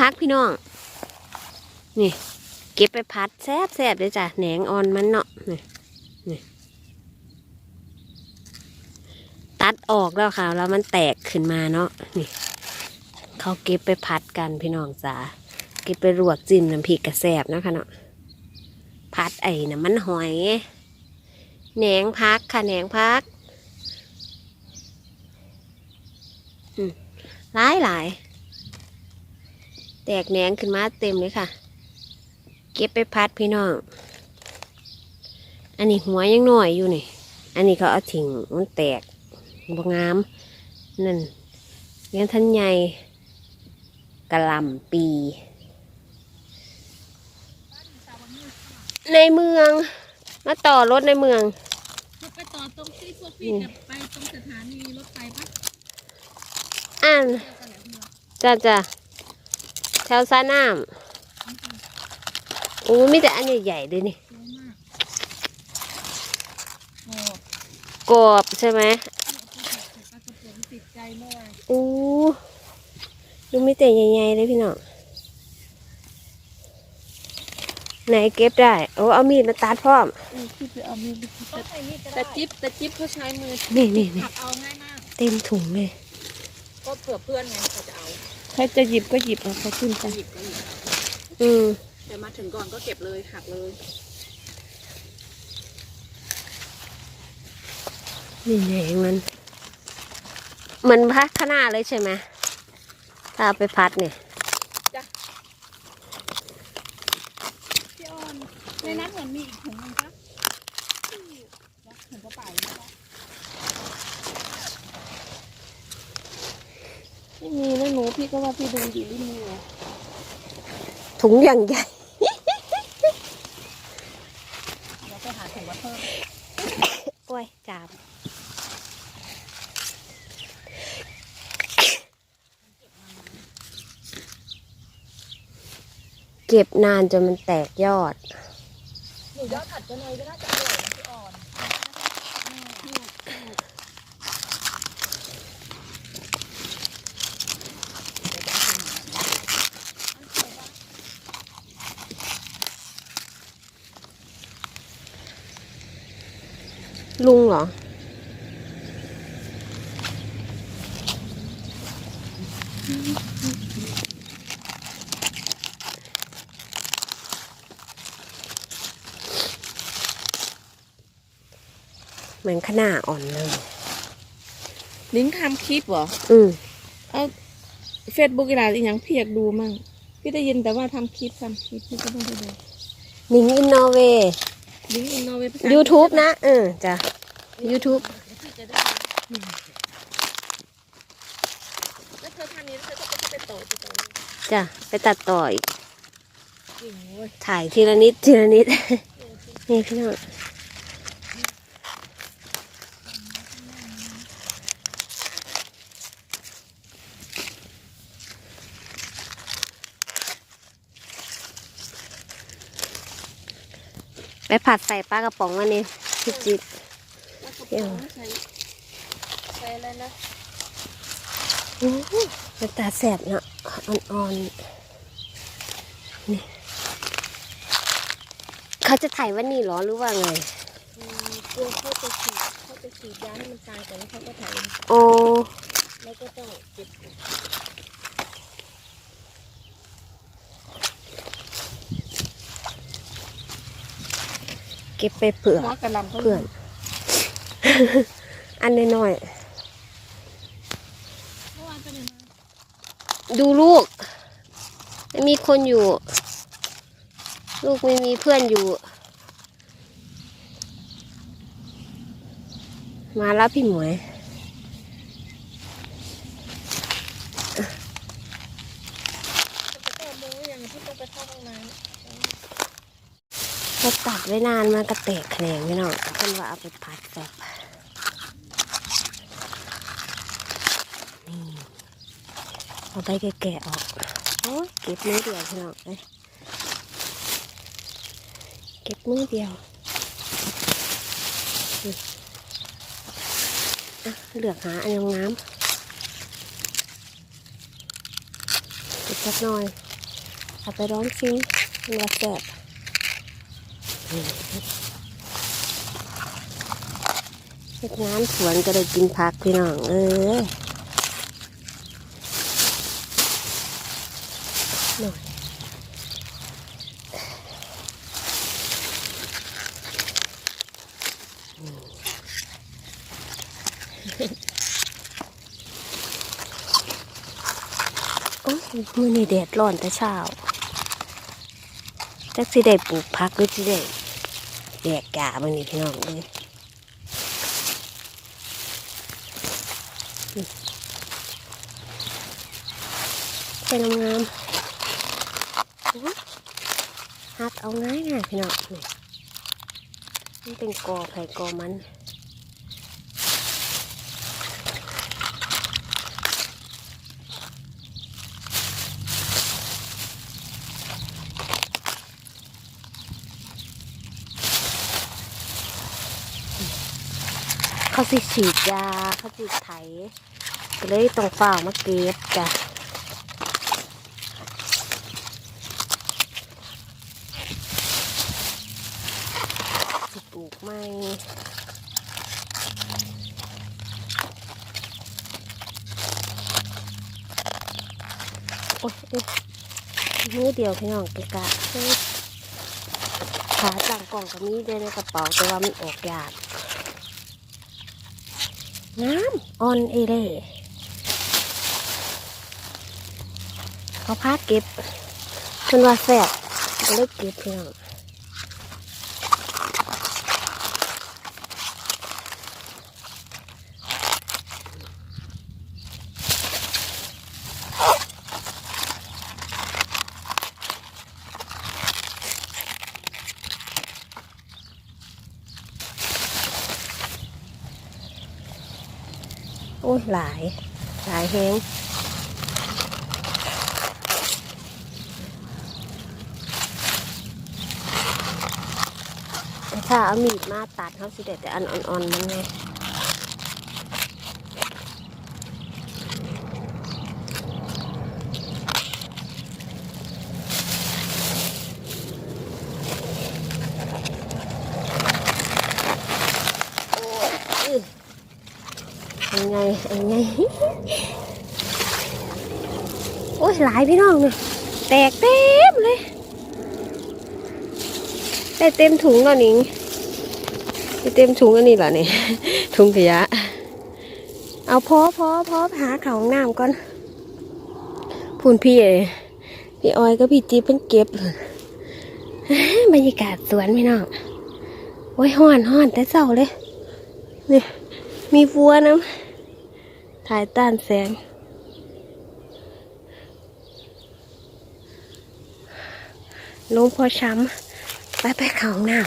พักพี่น้อง นี่ เก็บไปพัดแซบแซบเลยจ้ะแหนงอ่อนมันเนาะนี่นี่ตัดออกแล้วค่ะ แล้วมันแตกขึ้นมาเนาะนี่ เขาเก็บไปพัดกันพี่น้องจ้าเก็บไปรวกจิ้มน้ำพริกกระแสบนะคะเนาะพัดไอ้น้ำมันหอยแหนงพักค่ะแหนงพักหลายหลาย แตกแหนงขึ้นมาเต็มเลยค่ะ เก็บไปพัดพี่น้อง อันนี้หัวยังน้อยอยู่นี่ อันนี้เขาเอาถิ่งมันแตกบงามนั่นเลี้ยงท่านใหญ่กะหล่ำปี ในเมืองมาต่อรถในเมืองไปต่อตรงที่พวกพี่จะไปตรงสถานีรถไฟปะอ่านเที่ยวกันแหละพี่วะจ้าจ้า แถวซาน้ำโอ้มีแต่อันใหญ่ๆเลยนี่สวยมากโอ้กรอบใช่ไหมปลากระป๋องติดใจเมื่อวานอู้ดูมีแต่ใหญ่ๆเลยพี่น้องไหนเก็บได้ โอ้เอามีดมาตัดพร้อมเออพี่ไปเอามีดไปแต่จิ๊บแต่จิ๊บเขาใช้มือนี่นี่นี่หักเอาง่ายมากเต็มถุงเลย ก็เผื่อเพื่อนไงเขาจะเอา ใครจะหยิบก็หยิบเอาเขาขึ้นไปหยิบก็หยิบอืมแต่มาถึงก่อนก็เก็บเลยหักเลย นี่ไงมันเหมือนพัดขางหนาดเลยใช่ไหมถ้าเอาไปพัดเนี่ย พี่ออนในนั้นเหมือนมีอีกถุงนึงปะแล้วถุงกระเป๋าใช่ปะ ไม่มีนะหนูพี่ก็ว่าพี่เดินอยู่ริมมือถุงอย่างใหญ่ เดี๋ยวไปหาถุงมาเพิ่มโอ้ยจามเก็บนานจนมันแตกยอด หนูยอดผัดก็เลยก็น่าจะอร่อยนะพี่ออน ลุงเหรอ เหมือนขนาดอ่อนเลย ลิงก์ทำคลิปเหรอ อืมเอาเฟซบุ๊กอีหลานอีกอย่างพี่อยากดูมั่งพี่ได้ยินแต่ว่าทำคลิปทำคลิปพี่ก็ไม่ได้ดูนิงอินโนเวลิงก์อินโนเวภาษา YouTube นะ เออจ้ะ YouTube พี่จะได้แล้วเธอทำนี้แล้วเธอก็ไปต่อไปต่อจ้ะไปตัดต่ออีกจริงเว้ยถ่ายทีละนิดทีละนิด นี่พี่น้องไปผัดใส่ปลากระป๋องอันนี้พี่จิต แล้วกระเป๋าใส่ใส่อะไรนะอื้อหือมันตาแสบเนาะอ่อนๆนี่เขาจะถ่ายวันนี้เหรอหรือว่าไงอืมกลัวเขาจะฉีดเขาจะฉีดยาให้มันตายก่อนแล้วเขาก็ถ่ายโอ้แล้วก็ต้องเก็บเก็บไปเผื่อหัวกระหลำเขาเพื่อน อันน้อยเมื่อวานไปไหนมาๆดูลูกไม่มีคนอยู่ ลูกไม่มีเพื่อนอยู่ มาแล้วพี่หมวยจะแก้มือยังที่ต้องไปเข้าห้องน้เราตัดไว้นานมากระเตกแขนงพี่น้องเพิ่นว่าเอาไปพัดแบบนี่ เอาใบแก่ๆออกโอ้ยเก็บมือเดียวพี่น้องเลยเก็บมือเดียวเลือกหาอันงามๆเก็บสักหน่อย เอาไปร้องซิงมันว่าแซ่บเฮ็ดงานสวนก็ได้กินผักพี่น้อง เออ หน่อยโอ้ยมือนี่แดดร้อนแต่เช้าจักสิได้ปลูกผักหรือสิได้แยกกาบันนี้พี่น้องเลยแค่งามๆโอ้ย หักเอาง่ายง่ายๆพี่น้องนี่มันเป็นกอไผ่กอมันเขาสิฉีดยาเขาสิไถก็เลยต้องเฝ้ามาเก็บจ้ะ ปลูกไม่โอ้ยเอ้ยมือเดียวพี่น้องไปกะขาต่างกล่องกับมีเด้ในกระเป๋าแต่ว่ามันออกยากน้ำออนเอเล่เขาพาเก็บเพิ่นว่าแซ่บเลยเก็บพี่น้อง โอ้ยหลาย หลายแฮงถ้าเอามีดมาตัดเขาสิเด็ดแต่อันอ่อนๆมันไงโอ้ยอื้ อยังไงยังไงโอ้ยหลายพี่น้องเนี่ยแตกเต็มเลยได้เต็มถุงแล้วนิงได้เต็มถุงอันนี้เหรอเนี่ยถุงขยะ เอาพอพอพอหาเขาห้องน้ำก่อนพูนพี่เอ๋พี่ออยก็พี่จีเพิ่นเก็บบรรยากาศสวนพี่น้องโอ้ยห้อนห้อนแต่เศร้าเลยนี่มีวัวน้ำ ถ่ายต้านแสงลงพอช้ำ ไปไปเขาห้องน้า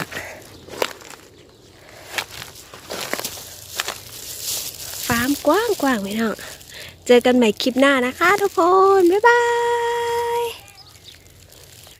ฟาร์มกว้างกว้างๆไหมน้องเจอกันใหม่คลิปหน้านะคะทุกคน บ๊ายบาย